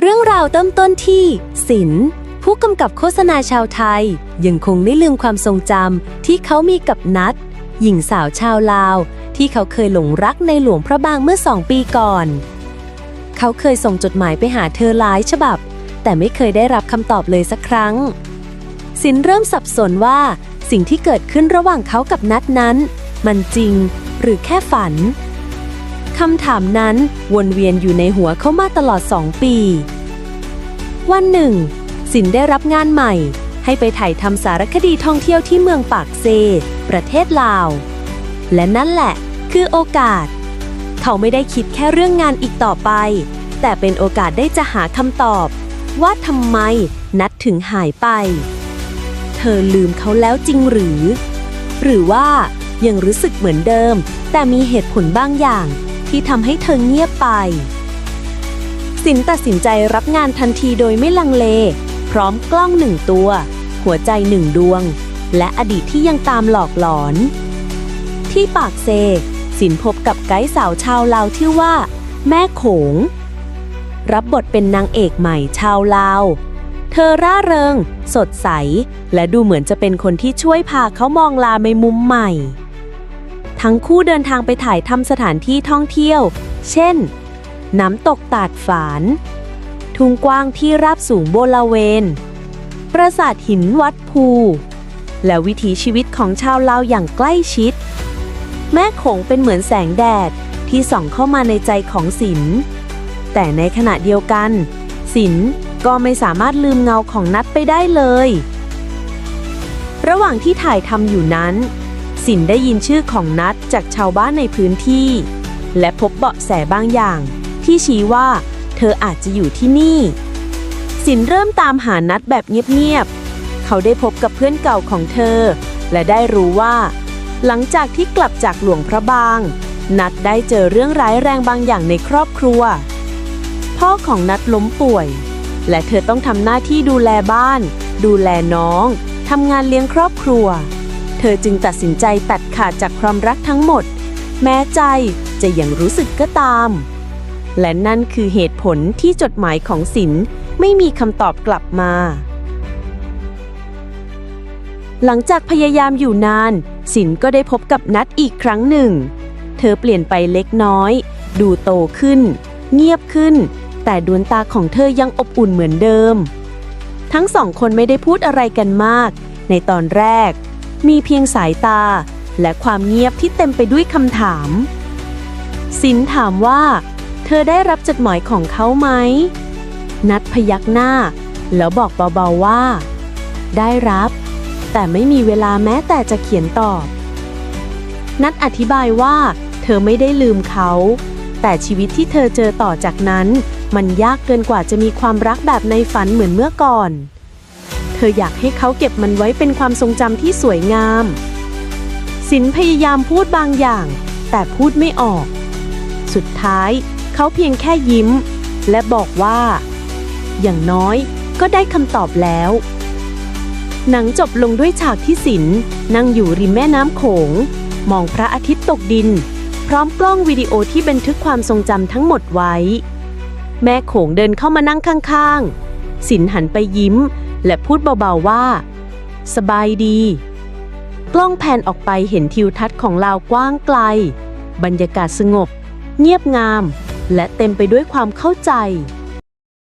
เรื่องราวเริ่มต้นที่ศิลผู้กำกับโฆษณาชาวไทย ยังคงไม่ลืมความทรงจำที่เขามีกับนัดหญิงสาวชาวลาว ที่เขาเคยหลงรักในหลวงพระบางเมื่อสองปีก่อน เขาเคยส่งจดหมายไปหาเธอหลายฉบับ แต่ไม่เคยได้รับคำตอบเลยสักครั้ง สินเริ่มสับสนว่าสิ่งที่เกิดขึ้นระหว่างเขากับนัดนั้น มันจริงหรือแค่ฝัน คำถามนั้นวนเวียนอยู่ในหัวเขามาตลอดสองปี วันหนึ่ง สินได้รับงานใหม่ ให้ไปถ่ายทำสารคดีท่องเที่ยวที่เมืองปากเซ ประเทศลาว และนั่นแหละ คือโอกาส เขาไม่ได้คิดแค่เรื่องงานอีกต่อไป แต่เป็นโอกาสได้จะหาคำตอบ ว่าทำไมนัดถึงหายไป เธอลืมเขาแล้วจริงหรือ หรือว่ายังรู้สึกเหมือนเดิม แต่มีเหตุผลบางอย่าง ที่ทำให้เธอเงียบไป สินตัดสินใจรับงานทันทีโดยไม่ลังเล พร้อมกล้องหนึ่งตัว หัวใจหนึ่งดวง และอดีตที่ยังตามหลอกหลอน ที่ปากเซ สินพบกับไกด์สาวชาวลาวที่ว่า แม่โขง รับบทเป็นนางเอกใหม่ชาวลาว เธอร่าเริง สดใส และดูเหมือนจะเป็นคนที่ช่วยพาเขามองลาในมุมใหม่ ทั้งคู่เดินทางไปถ่ายทำสถานที่ท่องเที่ยว เช่น น้ำตกตาดฝาน ทุ่งกว้างที่ราบสูงโบลาเวน ปราสาทหินวัดภู และวิถีชีวิตของชาวลาวอย่างใกล้ชิด แม่โขงเป็นเหมือนแสงแดดที่ส่องเข้ามาในใจของศิลแต่ในขณะเดียวกัน ศิลก็ไม่สามารถลืมเงาของนัดไปได้เลย ระหว่างที่ถ่ายทำอยู่นั้น สินได้ยินชื่อของนัดจากชาวบ้านในพื้นที่ และพบเบาะแสบางอย่าง ที่ชี้ว่าเธออาจจะอยู่ที่นี่ สินเริ่มตามหานัดแบบเงียบๆ เขาได้พบกับเพื่อนเก่าของเธอ และได้รู้ว่า หลังจากที่กลับจากหลวงพระบาง นัดได้เจอเรื่องร้ายแรงบางอย่างในครอบครัว พ่อของนัดล้มป่วย และเธอต้องทำหน้าที่ดูแลบ้าน ดูแลน้องทำงานเลี้ยงครอบครัว อจึงตัดสินใจตัดขาดจากความรักทั้งหมด แม้ใจจะยังรู้สึกก็ตาม และนั่นคือเหตุผลที่จดหมายของศิลไม่มีคำตอบกลับมา หลังจากพยายามอยู่นานศิลก็ได้พบกับนัดอีกครั้งหนึ่ง เธอเปลี่ยนไปเล็กน้อย ดูโตขึ้น เงียบขึ้น แต่ดวงตาของเธอยังอบอุ่นเหมือนเดิม ทั้งสองคนไม่ได้พูดอะไรกันมาก ในตอนแรก มีเพียงสายตา และความเงียบที่เต็มไปด้วยคำถาม สินถามว่า เธอได้รับจดหมายของเขาไหม นัดพยักหน้า แล้วบอกเบาๆว่า ได้รับ แต่ไม่มีเวลาแม้แต่จะเขียนตอบ นัดอธิบายว่า เธอไม่ได้ลืมเขา แต่ชีวิตที่เธอเจอต่อจากนั้น มันยากเกินกว่าจะมีความรักแบบในฝันเหมือนเมื่อก่อน เธออยากให้เขาเก็บมันไว้เป็นความทรงจำที่สวยงาม สินพยายามพูดบางอย่าง แต่พูดไม่ออก สุดท้ายเขาเพียงแค่ยิ้ม และบอกว่า อย่างน้อยก็ได้คำตอบแล้ว หนังจบลงด้วยฉากที่สินนั่งอยู่ริมแม่น้ำโขง มองพระอาทิตย์ตกดิน พร้อมกล้องวิดีโอที่บันทึกความทรงจำทั้งหมดไว้ แม่โขงเดินเข้ามานั่งข้างๆ สินหันไปยิ้ม และพูดเบาๆว่า สบายดี กล้องแพนออกไปเห็นทิวทัศน์ของลาวกว้างไกล บรรยากาศสงบ เงียบงาม และเต็มไปด้วยความเข้าใจ